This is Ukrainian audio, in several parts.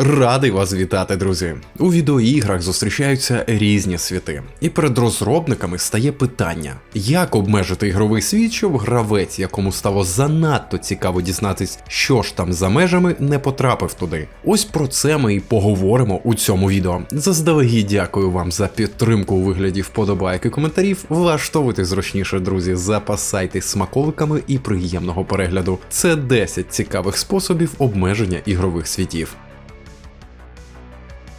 Радий вас вітати, друзі! У відеоіграх зустрічаються різні світи, і перед розробниками стає питання, як обмежити ігровий світ, щоб гравець, якому стало занадто цікаво дізнатись, що ж там за межами, не потрапив туди. Ось про це ми і поговоримо у цьому відео. Заздалегідь дякую вам за підтримку у вигляді вподобайок і коментарів. Влаштовуйте зручніше, друзі, запасайтесь смаковиками і приємного перегляду. Це 10 цікавих способів обмеження ігрових світів.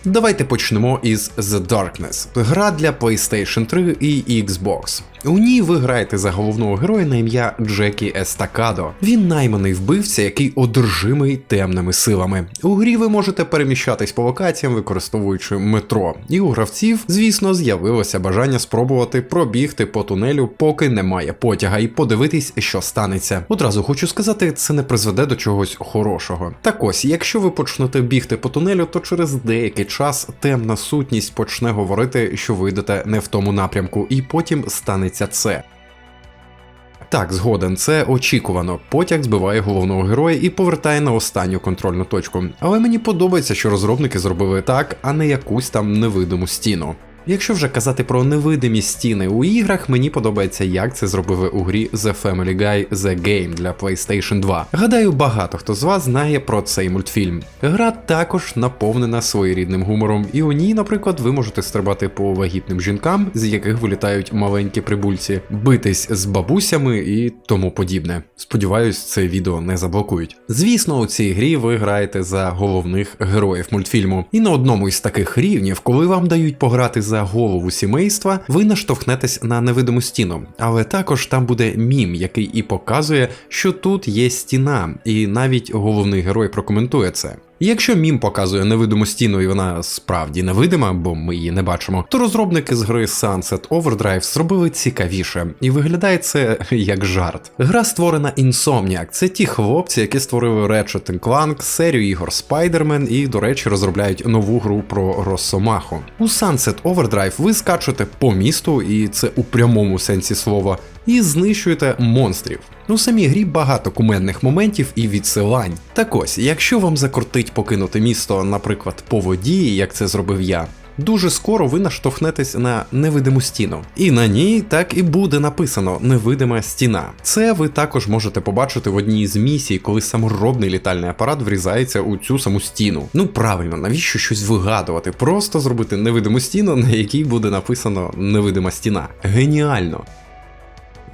Давайте почнемо із The Darkness, гра для PlayStation 3 і Xbox. У ній ви граєте за головного героя на ім'я Джекі Естакадо. Він найманий вбивця, який одержимий темними силами. У грі ви можете переміщатись по локаціям, використовуючи метро. І у гравців, звісно, з'явилося бажання спробувати пробігти по тунелю, поки немає потяга, і подивитись, що станеться. Одразу хочу сказати, це не призведе до чогось хорошого. Так ось, якщо ви почнете бігти по тунелю, то через деякий час темна сутність почне говорити, що ви йдете не в тому напрямку, і потім станеться це. Так, згоден, це очікувано. Потяг збиває головного героя і повертає на останню контрольну точку. Але мені подобається, що розробники зробили так, а не якусь там невидиму стіну. Якщо вже казати про невидимі стіни у іграх, мені подобається, як це зробили у грі The Family Guy The Game для PlayStation 2. Гадаю, багато хто з вас знає про цей мультфільм. Гра також наповнена своєрідним гумором, і у ній, наприклад, ви можете стрибати по вагітним жінкам, з яких вилітають маленькі прибульці, битись з бабусями і тому подібне. Сподіваюсь, це відео не заблокують. Звісно, у цій грі ви граєте за головних героїв мультфільму. І на одному із таких рівнів, коли вам дають пограти за голову сімейства, ви наштовхнетесь на невидиму стіну. Але також там буде мім, який і показує, що тут є стіна, і навіть головний герой прокоментує це. Якщо мім показує невидиму стіну і вона справді невидима, бо ми її не бачимо, то розробники з гри Sunset Overdrive зробили цікавіше, і виглядає це як жарт. Гра створена Insomniac, це ті хлопці, які створили Ratchet Clank, серію ігор Spider-Man і, до речі, розробляють нову гру про Росомаху. У Sunset Overdrive ви скачете по місту, і це у прямому сенсі слова, і знищуєте монстрів. У самій грі багато кумедних моментів і відсилань. Так ось, якщо вам закортить покинути місто, наприклад, по воді, як це зробив я. Дуже скоро ви наштовхнетесь на невидиму стіну, і на ній так і буде написано невидима стіна. Це ви також можете побачити в одній з місій, коли саморобний літальний апарат врізається у цю саму стіну. Ну правильно, навіщо щось вигадувати? Просто зробити невидиму стіну, на якій буде написано невидима стіна. Геніально!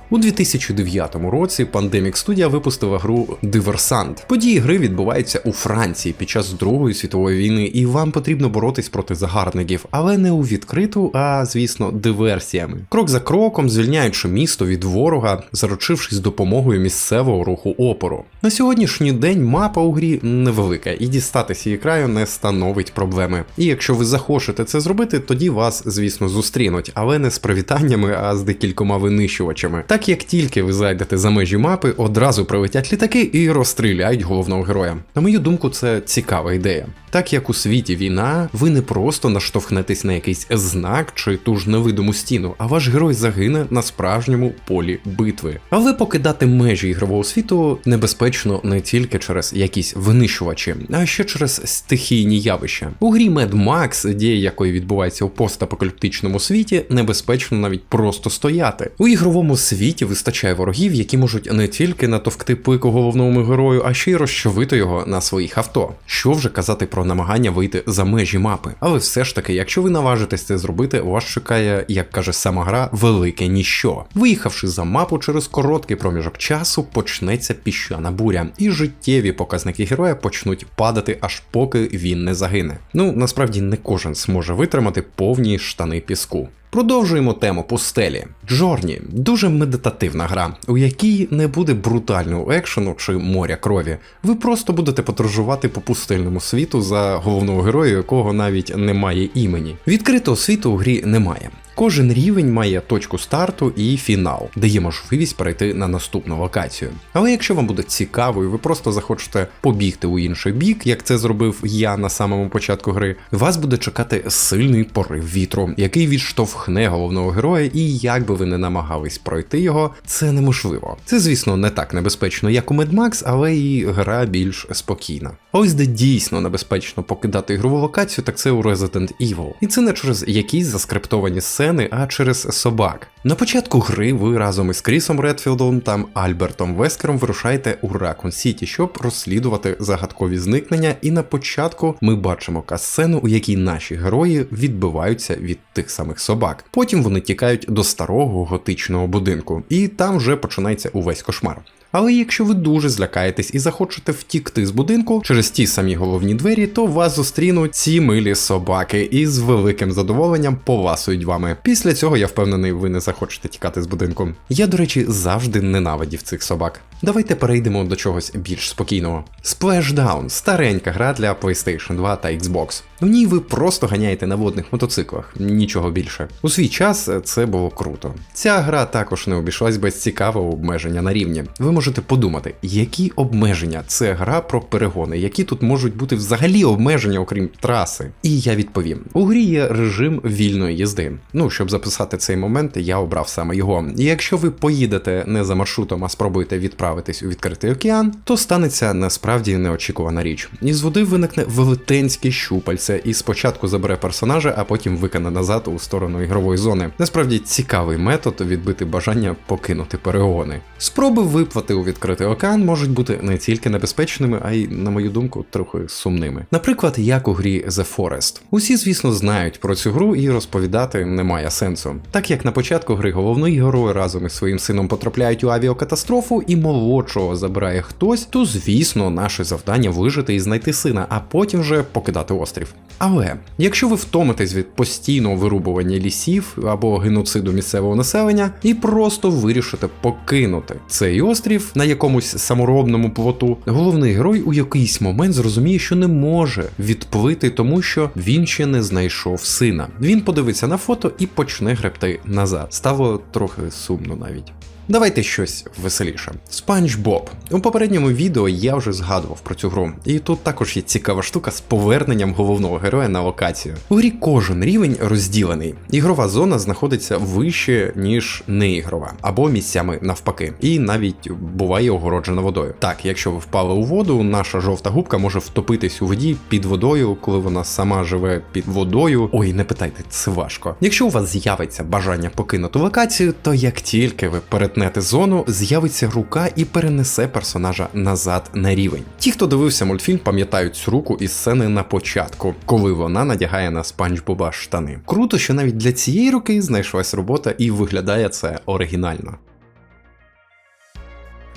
У 2009 році Pandemic Studio випустила гру Диверсант. Події гри відбуваються у Франції під час Другої світової війни, і вам потрібно боротись проти загарбників, але не у відкриту, а звісно, диверсіями. Крок за кроком, звільняючи місто від ворога, заручившись допомогою місцевого руху опору. На сьогоднішній день мапа у грі невелика, і дістатися її краю не становить проблеми. І якщо ви захочете це зробити, тоді вас, звісно, зустрінуть, але не з привітаннями, а з декількома винищувачами. Так як тільки ви зайдете за межі мапи, одразу прилетять літаки і розстріляють головного героя. На мою думку, це цікава ідея. Так як у світі війна, ви не просто наштовхнетесь на якийсь знак чи ту ж невидиму стіну, а ваш герой загине на справжньому полі битви. Але покидати межі ігрового світу небезпечно не тільки через якісь винищувачі, а ще через стихійні явища. У грі Mad Max, дія якої відбувається у постапокаліптичному світі, небезпечно навіть просто стояти. У ігровому світі вистачає ворогів, які можуть не тільки натовкти пику головному герою, а ще й розчовити його на своїх авто. Що вже казати про намагання вийти за межі мапи. Але все ж таки, якщо ви наважитесь це зробити, вас чекає, як каже сама гра, велике ніщо. Виїхавши за мапу через короткий проміжок часу, почнеться піщана буря, і життєві показники героя почнуть падати аж поки він не загине. Ну насправді не кожен зможе витримати повні штани піску. Продовжуємо тему пустелі. Джорні дуже медитативна гра, у якій не буде брутального екшену чи моря крові. Ви просто будете подорожувати по пустельному світу за головного героя, якого навіть немає імені. Відкритого світу у грі немає. Кожен рівень має точку старту і фінал, де є можливість перейти на наступну локацію. Але якщо вам буде цікаво і ви просто захочете побігти у інший бік, як це зробив я на самому початку гри, вас буде чекати сильний порив вітру, який відштовхне головного героя, і як би ви не намагались пройти його, це неможливо. Це, звісно, не так небезпечно, як у Max, але і гра більш спокійна. Ось де дійсно небезпечно покидати ігрову локацію, так це у Resident Evil. І це не через якісь заскриптовані сцени, а через собак. На початку гри ви разом із Крісом Редфілдом та Альбертом Вескером вирушаєте у Ракун Сіті, щоб розслідувати загадкові зникнення. І на початку ми бачимо касцену, у якій наші герої відбиваються від тих самих собак. Потім вони тікають до старого готичного будинку, і там вже починається увесь кошмар. Але якщо ви дуже злякаєтесь і захочете втікти з будинку через ті самі головні двері, то вас зустрінуть ці милі собаки і з великим задоволенням повасують вами. Після цього я впевнений, ви не захочете тікати з будинку. Я, до речі, завжди ненавидів цих собак. Давайте перейдемо до чогось більш спокійного. Splashdown – старенька гра для PlayStation 2 та Xbox. В ній ви просто ганяєте на водних мотоциклах, нічого більше. У свій час це було круто. Ця гра також не обійшлась без цікавого обмеження на рівні. Ви можете подумати, які обмеження це гра про перегони, які тут можуть бути взагалі обмеження, окрім траси. І я відповім: у грі є режим вільної їзди. Ну, щоб записати цей момент, я обрав саме його. І якщо ви поїдете не за маршрутом, а спробуєте відправитись у відкритий океан, то станеться насправді неочікувана річ. Із води виникне велетенське щупальце і спочатку забере персонажа, а потім викине назад у сторону ігрової зони. Насправді цікавий метод відбити бажання покинути перегони. Спроби виплати у відкритий океан можуть бути не тільки небезпечними, а й, на мою думку, трохи сумними. Наприклад, як у грі The Forest. Усі, звісно, знають про цю гру і розповідати немає сенсу. Так як на початку гри головний герой разом із своїм сином потрапляють у авіакатастрофу і молодшого забирає хтось, то звісно, наше завдання вижити і знайти сина, а потім вже покидати острів. Але якщо ви втомитесь від постійного вирубування лісів або геноциду місцевого населення і просто вирішите покинути цей острів на якомусь саморобному плоту, головний герой у якийсь момент зрозуміє, що не може відплити, тому що він ще не знайшов сина. Він подивиться на фото і почне гребти назад. Стало трохи сумно навіть. Давайте щось веселіше. Спанч Боб. У попередньому відео я вже згадував про цю гру, і тут також є цікава штука з поверненням головного героя на локацію. У грі кожен рівень розділений. Ігрова зона знаходиться вище, ніж неігрова, або місцями навпаки, і навіть буває огороджена водою. Так, якщо ви впали у воду, наша жовта губка може втопитись у воді під водою, коли вона сама живе під водою. Ой, не питайте, це важко. Якщо у вас з'явиться бажання покинути локацію, то як тільки ви перед перетнете зону, з'явиться рука і перенесе персонажа назад на рівень. Ті, хто дивився мультфільм, пам'ятають цю руку із сцени на початку, коли вона надягає на спанч Боба штани. Круто, що навіть для цієї руки знайшлась робота і виглядає це оригінально.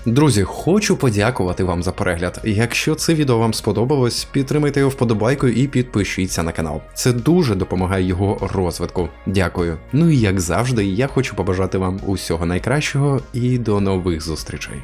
Друзі, хочу подякувати вам за перегляд. Якщо це відео вам сподобалось, підтримайте його вподобайкою і підпишіться на канал. Це дуже допомагає його розвитку. Дякую. Ну і як завжди, я хочу побажати вам усього найкращого і до нових зустрічей.